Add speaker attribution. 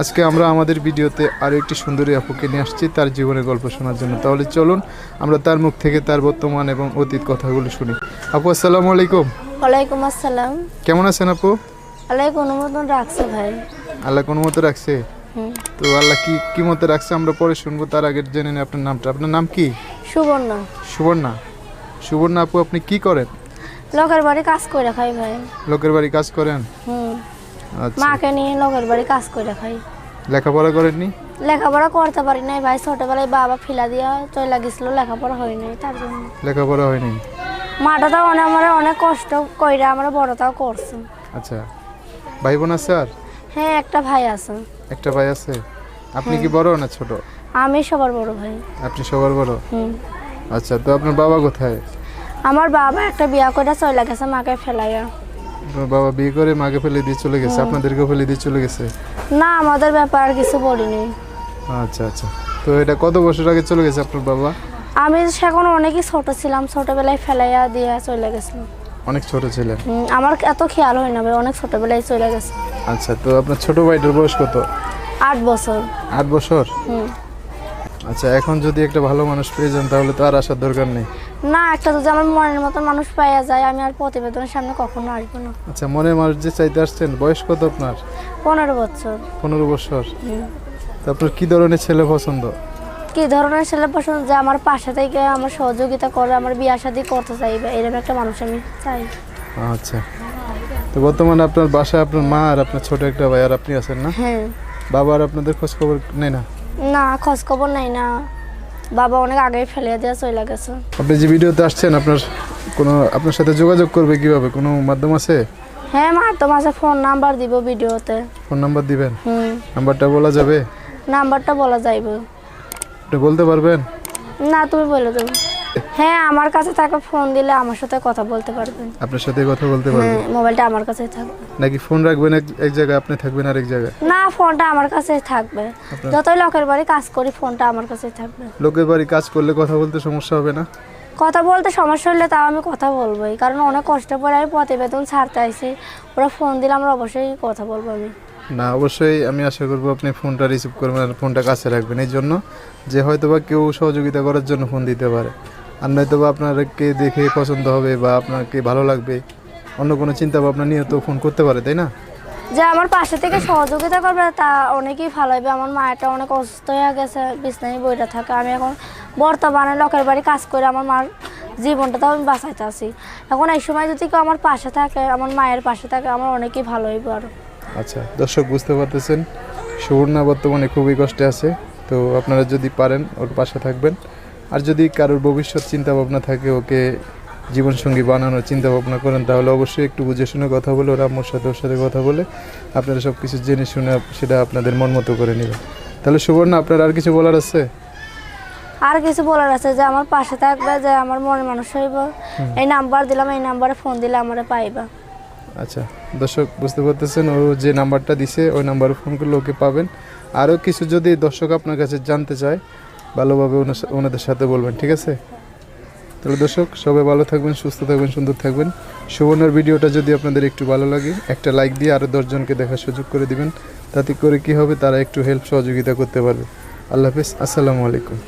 Speaker 1: আজকে আমরা আমাদের ভিডিওতে আরও একটি সুন্দরী আপুকে নিয়ে আসছি তার জীবনের গল্প শোনার জন্য। তাহলে চলুন আমরা তার মুখ থেকে তার বর্তমান এবং অতীত কথাগুলো শুনি। আপু আসসালামু আলাইকুম।
Speaker 2: ওয়ালাইকুম আসসালাম।
Speaker 1: কেমন আছেন আপু?
Speaker 2: আল্লাহ কোনো মতন রাখছে ভাই।
Speaker 1: আল্লাহ কোনো মতো রাখছে তো আল্লাহ কি কি মতো রাখছে? আমরা পরে শুনব তার আগে জেনে নিই আপনার নামটা। আপনার নাম কি?
Speaker 2: সুবর্ণা।
Speaker 1: সুবর্ণা। সুবর্ণা আপু আপনি কি করেন?
Speaker 2: লোকের বাড়ি কাজ করে খাই ভাই।
Speaker 1: লোকের বাড়ি কাজ করেন?
Speaker 2: হুম। মাকে নিয়ে লোকের বাড়ি কাজ করে খাই।
Speaker 1: লেখাপড়া করেননি?
Speaker 2: লেখাপড়া করতে পারি নাই ভাই। ছোটবেলায় বাবা ফিলা দিয়া চলে গেছিল লেখাপড়া হয় নাই তার জন্য।
Speaker 1: লেখাপড়া হয়নি
Speaker 2: মাটা তো অনেক আমার অনেক কষ্ট কইরা আমরা বড়টাও করছে।
Speaker 1: আচ্ছা। ভাই বোন আছে আর?
Speaker 2: হ্যাঁ একটা ভাই আছে।
Speaker 1: একটা ভাই আছে? আপনি কি বড় না ছোট?
Speaker 2: আমি সবার বড় ভাই।
Speaker 1: আপনি সবার বড়?
Speaker 2: হুম।
Speaker 1: আচ্ছা তো আপনার বাবা কোথায়?
Speaker 2: আমার বাবা একটা বিয়া করে চলে গেছে মাকে ফেলাইয়া।
Speaker 1: বাবা বিয়ে করে মাকে ফেলে দিয়ে চলে গেছে আপনাদেরকে ফেলে দিয়ে চলে গেছে?
Speaker 2: না আমাদের ব্যাপার আর কিছু বলিনি।
Speaker 1: আচ্ছা আচ্ছা। তো এটা কত বছর আগে চলে গেছে আপনার বাবা?
Speaker 2: আমি সেখন অনেকই ছোট ছিলাম ছোটবেলায় ফেলাইয়া দিয়ে চলে গেছিল
Speaker 1: অনেক ছোট ছিলেন
Speaker 2: হুম, আমার এত খেয়াল হয় না ভাই অনেক ছোটবেলায় চলে গেছে।
Speaker 1: আচ্ছা তো আপনার ছোট ভাইটার বয়স কত?
Speaker 2: আট বছর।
Speaker 1: আট বছর। আচ্ছা এখন যদি একটা ভালো মানুষ পেয়ে যান তাহলে তো আর আসার দরকার নেই।
Speaker 2: না একটা যদি আমার মনের মতন মানুষ পাইয়া যায় আমি আর প্রতিবেদনের সামনে কখনো আসব না।
Speaker 1: আচ্ছা মনে মানুষ যে চাইতে আসছেন বয়স কত আপনার?
Speaker 2: পনেরো বছর।
Speaker 1: পনেরো বছর। তো আপনার কি ধরনের ছেলে পছন্দ?
Speaker 2: কি ধরনের ছেলে পছন্দ? যে আমার পাশে থেকে আমার সহযোগিতা করে আমার বিয়া শাদি করতে চাইবে এরকম একটা মানুষ আমি চাই।
Speaker 1: আচ্ছা। তো বর্তমানে আপনার বাসায় আপনার মা আর আপনার ছোট একটা ভাই আর আপনি আছেন না?
Speaker 2: হ্যাঁ।
Speaker 1: বাবা আর আপনাদের খোঁজ খবর নেই না?
Speaker 2: না খোঁজ খবর নাই না। বাবা অনেক আগে ফেলে দিয়ে চলে গেছে।
Speaker 1: আপনি যে ভিডিওতে আসছেন আপনার কোনো আপনার সাথে যোগাযোগ করবে কীভাবে? কোনো মাধ্যম আছে?
Speaker 2: হ্যাঁ মা তো মাসে ফোন নাম্বার দিব ভিডিওতে।
Speaker 1: ফোন নাম্বার দিবেন?
Speaker 2: হুম।
Speaker 1: নাম্বারটা বলা যাবে?
Speaker 2: নাম্বারটা বলা যাইবো।
Speaker 1: এটা বলতে পারবেন?
Speaker 2: না তুমি বলে দেবো হ্যাঁ আমার কাছে তাকে ফোন দিলে আমার সাথে কথা বলতে পারবেন।
Speaker 1: আপনার সাথে কথা বলতে
Speaker 2: হ্যাঁ
Speaker 1: পারবেন?
Speaker 2: মোবাইলটা আমার কাছেই থাকবে
Speaker 1: নাকি ফোন রাখবেন এক জায়গায় আপনি থাকবেন আরেক জায়গায়?
Speaker 2: না ফোনটা আমার কাছেই থাকবে। যতই লোকের বাড়ি কাজ করি ফোনটা আমার কাছেই থাকবে।
Speaker 1: লোকের বাড়ি কাজ করলে কথা বলতে সমস্যা হবে না?
Speaker 2: কথা বলতে সমস্যা হলে তাও আমি কথা বলবোই কারণ অনেক কষ্ট করে আমি প্রতিবেদন ছাড়তে আইছি। ওরা ফোন দিলে আমরা অবশ্যই কথা বলব আমি।
Speaker 1: না অবশ্যই আমি আশা করব আপনি ফোনটা রিসিভ করবেন আর ফোনটা কাছে রাখবেন। এই জন্য যে হয়তো বা কেউ সহযোগিতা করার জন্য ফোন দিতে পারে। আর নয়তো বা আপনাকে দেখে পছন্দ হবে বা আপনাকে ভালো লাগবে অন্য কোনো চিন্তা ভাবনা নিয়ে তো ফোন করতে পারে তাই না?
Speaker 2: যে আমার পাশে থেকে সহযোগিতা করবে তা অনেকেই ভালো হবে। আমার মায়েরটা অনেক অসুস্থ হয়ে গেছে বিছনায় বইটা থাকে। আমি এখন বর্তমানে লোকের বাড়ি কাজ করে আমার মার জীবনটা তো আমি বাঁচাইতে আছি। এখন এই সময় যদি কেউ আমার পাশে থাকে আমার মায়ের পাশে থাকে আমার অনেকেই ভালো হইব আরও।
Speaker 1: আচ্ছা দর্শক বুঝতে পারতেছেন সুবর্ণা বর্তমানে খুবই কষ্টে আছে। তো আপনারা যদি পারেন ওর পাশে থাকবেন। আর যদি কারোর ভবিষ্যৎ চিন্তা ভাবনা থাকে ওকে জীবনসঙ্গী বানানোর চিন্তা ভাবনা করেন তাহলে অবশ্যই একটু বুঝে শুনে কথা বলে ওরা আম্মুর সাথে ওর সাথে কথা বলে আপনারা সব কিছু জেনে শুনে সেটা আপনাদের মন মতো করে নেবেন। তাহলে সুবর্ণা আপনার আর কিছু বলার আছে?
Speaker 2: আর কিছু বলার আছে যে আমার পাশে থাকবে যে আমার মনে মানুষ হইব। এই নাম্বার দিলাম এই নাম্বারে ফোন দিলে আমারে পাইবা।
Speaker 1: আচ্ছা দর্শক বুঝতে পারতেছেন ও যে নাম্বারটা দিছে ওই নাম্বারে ফোন করলে ওকে পাবেন। আরও কিছু যদি দর্শক আপনার কাছে জানতে চায় ভালোভাবে ওনাদের সাথে বলবেন, ঠিক আছে? তাহলে দর্শক, সবাই ভালো থাকবেন, সুস্থ থাকবেন, সুন্দর থাকবেন। সুবর্ণার ভিডিওটা যদি আপনাদের একটু ভালো লাগে, একটা লাইক দিয়ে আরও দশজনকে দেখার সুযোগ করে দিবেন। তাতে করে কি হবে? তারা একটু হেল্প সহযোগিতা করতে পারবে। আল্লাহ হাফিজ, আসসালামু আলাইকুম।